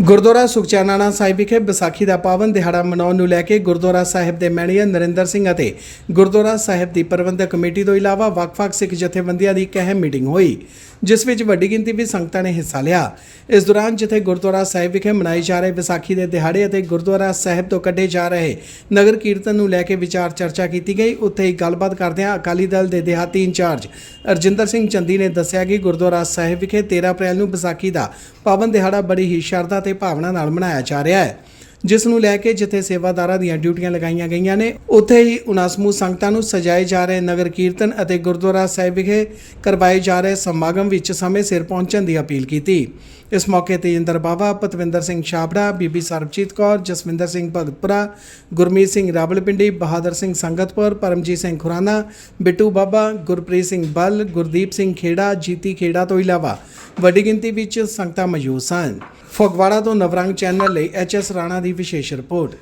ਗੁਰਦੁਆਰਾ ਸੁਖਚੈਨਾਣਾ ਸਾਹਿਬ ਵਿਖੇ ਵਿਸਾਖੀ ਦਾ ਪਾਵਨ ਦਿਹਾੜਾ ਮਨਾਉਣ ਨੂੰ ਲੈ ਕੇ ਗੁਰਦੁਆਰਾ ਸਾਹਿਬ ਦੇ ਮੈਨੇਜਰ ਨਰਿੰਦਰ ਸਿੰਘ ਅਤੇ ਗੁਰਦੁਆਰਾ ਸਾਹਿਬ ਦੀ ਪ੍ਰਬੰਧਕ ਕਮੇਟੀ ਤੋਂ ਇਲਾਵਾ ਵੱਖ-ਵੱਖ ਸਿੱਖ ਜਥੇਬੰਦੀਆਂ ਦੀ ਇੱਕ ਅਹਿਮ ਮੀਟਿੰਗ ਹੋਈ, ਜਿਸ ਵਿੱਚ ਵੱਡੀ ਗਿਣਤੀ ਵਿੱਚ ਸੰਗਤਾਂ ਨੇ ਹਿੱਸਾ ਲਿਆ। ਇਸ ਦੌਰਾਨ ਜਿੱਥੇ ਗੁਰਦੁਆਰਾ ਸਾਹਿਬ ਵਿਖੇ ਮਨਾਏ ਜਾ ਰਹੇ ਵਿਸਾਖੀ ਦੇ ਦਿਹਾੜੇ ਅਤੇ ਗੁਰਦੁਆਰਾ ਸਾਹਿਬ ਤੋਂ ਕੱਢੇ ਜਾ ਰਹੇ ਨਗਰ ਕੀਰਤਨ ਨੂੰ ਲੈ ਕੇ ਵਿਚਾਰ ਚਰਚਾ ਕੀਤੀ ਗਈ, ਉੱਥੇ ਹੀ ਗੱਲਬਾਤ ਕਰਦਿਆਂ ਅਕਾਲੀ ਦਲ ਦੇ ਦਿਹਾਤੀ ਇੰਚਾਰਜ ਅਰਜਿੰਦਰ ਸਿੰਘ ਚੰਦੀ ਨੇ ਦੱਸਿਆ ਕਿ ਗੁਰਦੁਆਰਾ ਸਾਹਿਬ ਵਿਖੇ 13 ਅਪ੍ਰੈਲ ਨੂੰ ਵਿਸਾਖੀ ਦਾ ਪਾਵਨ ਦਿਹਾੜਾ ਬੜੀ ਹੀ ਸ਼ਰਧਾ ਤੇ ਭਾਵਨਾ ਨਾਲ ਮਨਾਇਆ ਜਾ ਰਿਹਾ ਹੈ, ਜਿਸ ਨੂੰ ਲੈ ਕੇ ਜਿੱਥੇ ਸੇਵਾਦਾਰਾਂ ਦੀਆਂ ਡਿਊਟੀਆਂ ਲਗਾਈਆਂ ਗਈਆਂ ਨੇ, ਉੱਥੇ ਹੀ 79 ਸਮੂਹ ਸੰਗਤਾਂ ਨੂੰ ਸਜਾਏ ਜਾ ਰਹੇ ਨਗਰ ਕੀਰਤਨ ਅਤੇ ਗੁਰਦੁਆਰਾ ਸਾਹਿਬ ਵਿਖੇ ਕਰਵਾਏ ਜਾ ਰਹੇ ਸਮਾਗਮ ਵਿੱਚ ਸਮੇਂ ਸਿਰ ਪਹੁੰਚਣ ਦੀ ਅਪੀਲ ਕੀਤੀ। ਇਸ ਮੌਕੇ ਤੇ ਇੰਦਰ ਬਾਵਾ, ਪਤਵਿੰਦਰ ਸਿੰਘ ਛਾਬੜਾ, ਬੀਬੀ ਸਰਬਜੀਤ ਕੌਰ, ਜਸਵਿੰਦਰ ਸਿੰਘ ਭਗਤਪੁਰਾ, ਗੁਰਮੀਤ ਸਿੰਘ ਰਾਵਲਪਿੰਡੀ, ਬਹਾਦਰ ਸਿੰਘ ਸੰਗਤਪੁਰ, ਪਰਮਜੀਤ ਸਿੰਘ ਖੁਰਾਨਾ, ਬਿੱਟੂ ਬਾਬਾ, ਗੁਰਪ੍ਰੀਤ ਸਿੰਘ ਬੱਲ, ਗੁਰਦੀਪ ਸਿੰਘ ਖੇੜਾ, ਜੀਤੀ ਖੇੜਾ ਤੋਂ ਇਲਾਵਾ ਵੱਡੀ ਗਿਣਤੀ ਵਿੱਚ ਸੰਗਤਾਂ ਮੌਜੂਦ ਸਨ। ਫਗਵਾੜਾ ਤੋਂ ਨਵਰੰਗ ਚੈਨਲ ਲਈ ਐਚਐਸ ਰਾਣਾ ਦੀ ਵਿਸ਼ੇਸ਼ ਰਿਪੋਰਟ।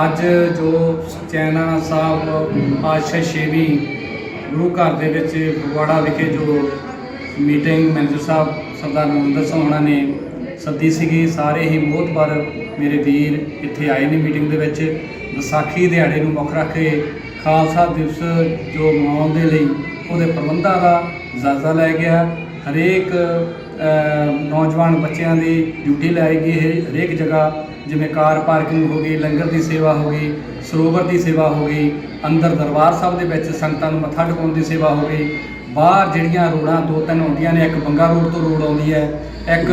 ਅੱਜ ਜੋ ਚੈਨਾ ਸਾਹਿਬ ਪਾਤਸ਼ਾਹ ਛੇਵੀਂ ਗੁਰੂ ਘਰ ਦੇ ਵਿੱਚ ਫਗਵਾੜਾ ਵਿਖੇ ਜੋ ਮੀਟਿੰਗ ਮੈਨੇਜਰ ਸਾਹਿਬ ਸਰਦਾਰ ਮਨਿੰਦਰ ਸਿੰਘ ਹੋਣਾ ਨੇ ਸੱਦੀ ਸੀਗੀ, ਸਾਰੇ ਹੀ ਮੋਹਤਬਰ ਮੇਰੇ ਵੀਰ ਇੱਥੇ ਆਏ ਨੇ ਮੀਟਿੰਗ ਦੇ ਵਿੱਚ। ਵਿਸਾਖੀ ਦਿਹਾੜੇ ਨੂੰ ਮੁੱਖ ਰੱਖ ਕੇ ਖਾਲਸਾ ਦਿਵਸ ਜੋ ਮਨਾਉਣ ਦੇ ਲਈ ਉਹਦੇ ਪ੍ਰਬੰਧਾਂ ਦਾ ਜਾਇਜ਼ਾ ਲੈ ਗਿਆ। ਹਰੇਕ ਨੌਜਵਾਨ ਬੱਚਿਆਂ ਦੀ ਡਿਊਟੀ ਲਾਈ ਗਈ ਹੈ ਹਰੇਕ ਜਗ੍ਹਾ, ਜਿਵੇਂ ਕਾਰ ਪਾਰਕਿੰਗ ਹੋ ਗਈ, ਲੰਗਰ ਦੀ ਸੇਵਾ ਹੋ ਗਈ, ਸਰੋਵਰ ਦੀ ਸੇਵਾ ਹੋ ਗਈ, ਅੰਦਰ ਦਰਬਾਰ ਸਾਹਿਬ ਦੇ ਵਿੱਚ ਸੰਗਤਾਂ ਨੂੰ ਮੱਥਾ ਟਿਕਾਉਣ ਦੀ ਸੇਵਾ ਹੋ ਗਈ, ਬਾਹਰ ਜਿਹੜੀਆਂ ਰੋਡਾਂ ਦੋ ਤਿੰਨ ਆਉਂਦੀਆਂ ਨੇ, ਇੱਕ ਬੰਗਾ ਰੋਡ ਤੋਂ ਰੋਡ ਆਉਂਦੀ ਹੈ, ਇੱਕ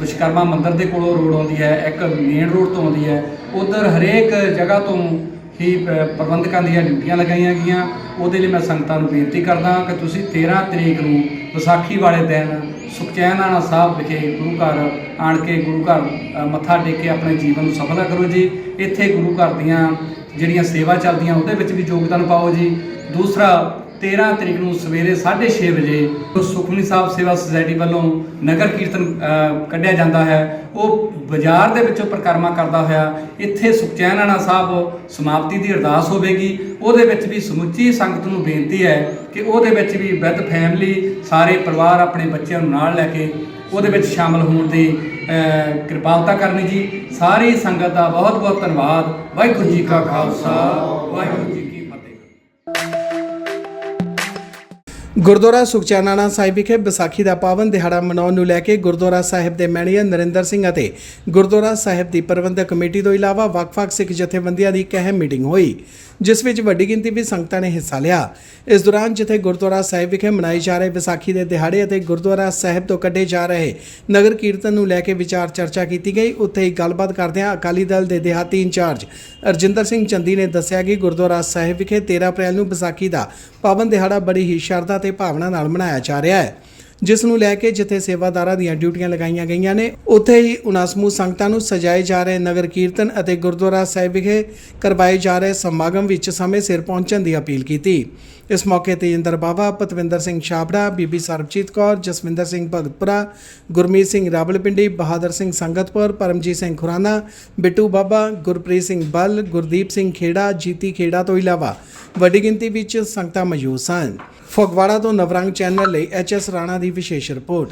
ਵਿਸ਼ਕਰਮਾ ਮੰਦਿਰ ਦੇ ਕੋਲੋਂ ਰੋਡ ਆਉਂਦੀ ਹੈ, ਇੱਕ ਮੇਨ ਰੋਡ ਤੋਂ ਆਉਂਦੀ ਹੈ, ਉਧਰ ਹਰੇਕ ਜਗ੍ਹਾ ਤੋਂ ਹੀ ਪ੍ਰਬੰਧਕਾਂ ਦੀਆਂ ਡਿਊਟੀਆਂ ਲਗਾਈਆਂ ਗਈਆਂ। ਉਹਦੇ ਲਈ ਮੈਂ ਸੰਗਤਾਂ ਨੂੰ ਬੇਨਤੀ ਕਰਦਾ ਕਿ ਤੁਸੀਂ 13 ਤਰੀਕ ਨੂੰ ਵਿਸਾਖੀ ਵਾਲੇ ਦਿਨ ਸੁਖਚੈਨਾਣਾ ਸਾਹਿਬ ਵਿਖੇ ਗੁਰੂ ਘਰ ਆਣ ਕੇ ਗੁਰੂ ਘਰ ਮੱਥਾ ਟੇਕ ਕੇ ਆਪਣੇ ਜੀਵਨ ਨੂੰ ਸਫਲ ਕਰੋ ਜੀ। ਇੱਥੇ ਗੁਰੂ ਘਰ ਦੀਆਂ ਜਿਹੜੀਆਂ ਸੇਵਾ ਚੱਲਦੀਆਂ, ਉਹਦੇ ਵਿੱਚ ਵੀ ਯੋਗਦਾਨ ਪਾਓ ਜੀ। ਦੂਸਰਾ 13 ਤਰੀਕ ਨੂੰ ਸਵੇਰੇ 6:30 ਵਜੇ ਸੁਖਮਨੀ ਸਾਹਿਬ ਸੇਵਾ ਸੁਸਾਇਟੀ ਵੱਲੋਂ ਨਗਰ ਕੀਰਤਨ ਕੱਢਿਆ ਜਾਂਦਾ ਹੈ। ਉਹ ਬਾਜ਼ਾਰ ਦੇ ਵਿੱਚੋਂ ਪ੍ਰਕਰਮਾ ਕਰਦਾ ਹੋਇਆ, ਇੱਥੇ ਸੁਖਚੈਨ ਸੁਖਚੈਨਾਣਾ ਸਾਹਿਬ ਸਮਾਪਤੀ ਦੀ ਅਰਦਾਸ ਹੋਵੇਗੀ। ਉਹਦੇ ਵਿੱਚ ਵੀ ਸਮੁੱਚੀ ਸੰਗਤ ਨੂੰ ਬੇਨਤੀ ਹੈ ਕਿ ਉਹਦੇ ਵਿੱਚ ਵੀ ਵਿਦ ਫੈਮਿਲੀ ਸਾਰੇ ਪਰਿਵਾਰ ਆਪਣੇ ਬੱਚਿਆਂ ਨੂੰ ਨਾਲ ਲੈ ਕੇ ਉਹਦੇ ਵਿੱਚ ਸ਼ਾਮਲ ਹੋਣ ਦੀ ਕਿਰਪਾਲਤਾ ਕਰਨੀ ਜੀ। ਸਾਰੀ ਸੰਗਤ ਦਾ ਬਹੁਤ ਬਹੁਤ ਧੰਨਵਾਦ। ਵਾਹਿਗੁਰੂ ਜੀ ਕਾ ਖਾਲਸਾ, ਵਾਹਿਗੁਰੂ ਜੀ ਗੁਰਦੁਆਰਾ ਸੁਖਚੈਨਾਣਾ ਸਾਹਿਬ ਵਿਖੇ ਵਿਸਾਖੀ ਦਾ ਪਾਵਨ ਦਿਹਾੜਾ ਮਨਾਉਣ ਨੂੰ ਲੈ ਕੇ ਗੁਰਦੁਆਰਾ ਸਾਹਿਬ ਦੇ ਮੈਨੇਜਰ ਨਰਿੰਦਰ ਸਿੰਘ ਅਤੇ ਗੁਰਦੁਆਰਾ ਸਾਹਿਬ ਦੀ ਪ੍ਰਬੰਧਕ ਕਮੇਟੀ ਤੋਂ ਇਲਾਵਾ ਵੱਖ-ਵੱਖ ਸਿੱਖ ਜਥੇਬੰਦੀਆਂ ਦੀ ਇੱਕ ਅਹਿਮ ਮੀਟਿੰਗ ਹੋਈ, ਜਿਸ ਵਿੱਚ ਵੱਡੀ ਗਿਣਤੀ ਵਿੱਚ ਸੰਗਤਾਂ ਨੇ ਹਿੱਸਾ ਲਿਆ। ਇਸ ਦੌਰਾਨ ਜਿੱਥੇ ਗੁਰਦੁਆਰਾ ਸਾਹਿਬ ਵਿਖੇ ਮਨਾਈ ਜਾ ਰਹੇ ਵਿਸਾਖੀ ਦੇ ਦਿਹਾੜੇ ਅਤੇ ਗੁਰਦੁਆਰਾ ਸਾਹਿਬ ਤੋਂ ਕੱਢੇ ਜਾ ਰਹੇ ਨਗਰ ਕੀਰਤਨ ਨੂੰ ਲੈ ਕੇ ਵਿਚਾਰ ਚਰਚਾ ਕੀਤੀ ਗਈ, ਉੱਥੇ ਹੀ ਗੱਲਬਾਤ ਕਰਦਿਆਂ ਅਕਾਲੀ ਦਲ ਦੇ ਦਿਹਾਤੀ ਇੰਚਾਰਜ ਅਰਜਿੰਦਰ ਸਿੰਘ ਚੰਦੀ ਨੇ ਦੱਸਿਆ ਕਿ ਗੁਰਦੁਆਰਾ ਸਾਹਿਬ ਵਿਖੇ 13 ਅਪ੍ਰੈਲ ਨੂੰ ਵਿਸਾਖੀ ਦਾ ਪਾਵਨ ਦਿਹਾੜਾ ਬੜੀ ਹੀ ਸ਼ਰਧਾ ਤੇ ਭਾਵਨਾ ਨਾਲ ਮਨਾਇਆ ਜਾ ਰਿਹਾ ਹੈ, ਜਿਸ ਨੂੰ ਲੈ ਕੇ ਜਿੱਥੇ ਸੇਵਾਦਾਰਾਂ ਦੀਆਂ ਡਿਊਟੀਆਂ ਲਗਾਈਆਂ ਗਈਆਂ ਨੇ, ਉੱਥੇ ਹੀ 79 ਸਮੂਹ ਸੰਗਤਾਂ ਨੂੰ ਸਜਾਏ ਜਾ ਰਹੇ ਨਗਰ ਕੀਰਤਨ ਅਤੇ ਗੁਰਦੁਆਰਾ ਸਾਹਿਬ ਵਿਖੇ ਕਰਵਾਏ ਜਾ ਰਹੇ ਸਮਾਗਮ ਵਿੱਚ ਸਮੇਂ ਸਿਰ ਪਹੁੰਚਣ ਦੀ ਅਪੀਲ ਕੀਤੀ। ਇਸ ਮੌਕੇ ਤੇ ਇੰਦਰ ਬਾਵਾ, ਪਤਵਿੰਦਰ ਸਿੰਘ ਛਾਬੜਾ, ਬੀਬੀ ਸਰਬਜੀਤ ਕੌਰ, ਜਸਵਿੰਦਰ ਸਿੰਘ ਭਗਤਪੁਰਾ, ਗੁਰਮੀਤ ਸਿੰਘ ਰਾਵਲਪਿੰਡੀ, ਬਹਾਦਰ ਸਿੰਘ ਸੰਗਤਪੁਰ, ਪਰਮਜੀਤ ਸਿੰਘ ਖੁਰਾਨਾ, ਬਿੱਟੂ ਬਾਬਾ, ਗੁਰਪ੍ਰੀਤ ਸਿੰਘ ਬੱਲ, ਗੁਰਦੀਪ ਸਿੰਘ ਖੇੜਾ, ਜੀਤੀ ਖੇੜਾ ਤੋਂ ਇਲਾਵਾ ਵੱਡੀ ਗਿਣਤੀ ਵਿੱਚ ਸੰਗਤਾਂ ਮੌਜੂਦ ਸਨ। ਫਗਵਾੜਾ ਤੋਂ ਨਵਰੰਗ ਚੈਨਲ ਲਈ ਐਚਐਸ ਰਾਣਾ ਦੀ ਵਿਸ਼ੇਸ਼ ਰਿਪੋਰਟ।